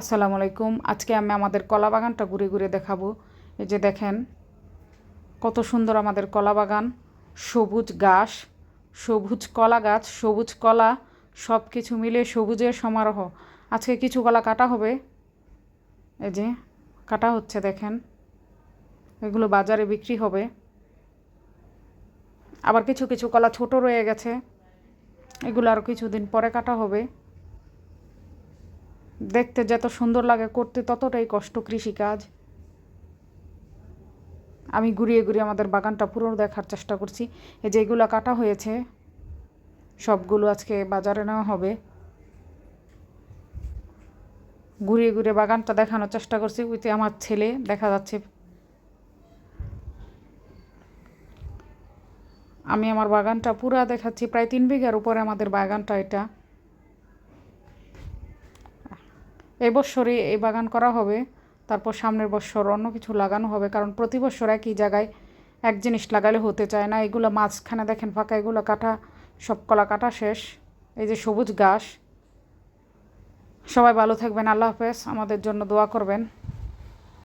আসসালামু আলাইকুম। আজকে আমি আমাদের কলা বাগানটা ঘুরে ঘুরে দেখাবো। এই যে দেখেন, কত সুন্দর আমাদের কলা বাগান। সবুজ ঘাস সবুজ কলা গাছ, সবুজ কলা সব কিছু মিলে সবুজের সমারোহ। আজকে কিছু কলা কাটা হবে। এই যে কাটা হচ্ছে, দেখেন। এগুলো বাজারে বিক্রি হবে। আবার কিছু কিছু কলা ছোট রয়ে গেছে। এগুলো আরও কিছুদিন পরে কাটা হবে। দেখতে যত সুন্দর লাগে, করতে ততটাই কষ্ট কৃষিকাজ। আমি ঘুরিয়ে ঘুরিয়ে আমাদের বাগানটা পুরো দেখার চেষ্টা করছি। এই যে এগুলো কাটা হয়েছে, সবগুলো আজকে বাজারে নেওয়া হবে। ঘুরিয়ে ঘুরিয়ে বাগানটা দেখানোর চেষ্টা করছি। ওইতে আমার ছেলে, দেখা যাচ্ছে। আমি আমার বাগানটা পুরা দেখাচ্ছি। প্রায় তিন বিঘার উপরে আমাদের বাগানটা এটা। এই বছরে এই বাগান করা হবে, তারপর সামনের বছর অন্য কিছু লাগানো হবে, কারণ প্রতি বছর একই জায়গায় এক জিনিস লাগালে হতে চায় না। এগুলো মাঝখানে দেখেন ফাঁকা, এগুলো কাটা, সব কলা কাটা শেষ। এই যে সবুজ ঘাস। সবাই ভালো থাকবেন, আল্লাহ হাফেজ। আমাদের জন্য দোয়া করবেন।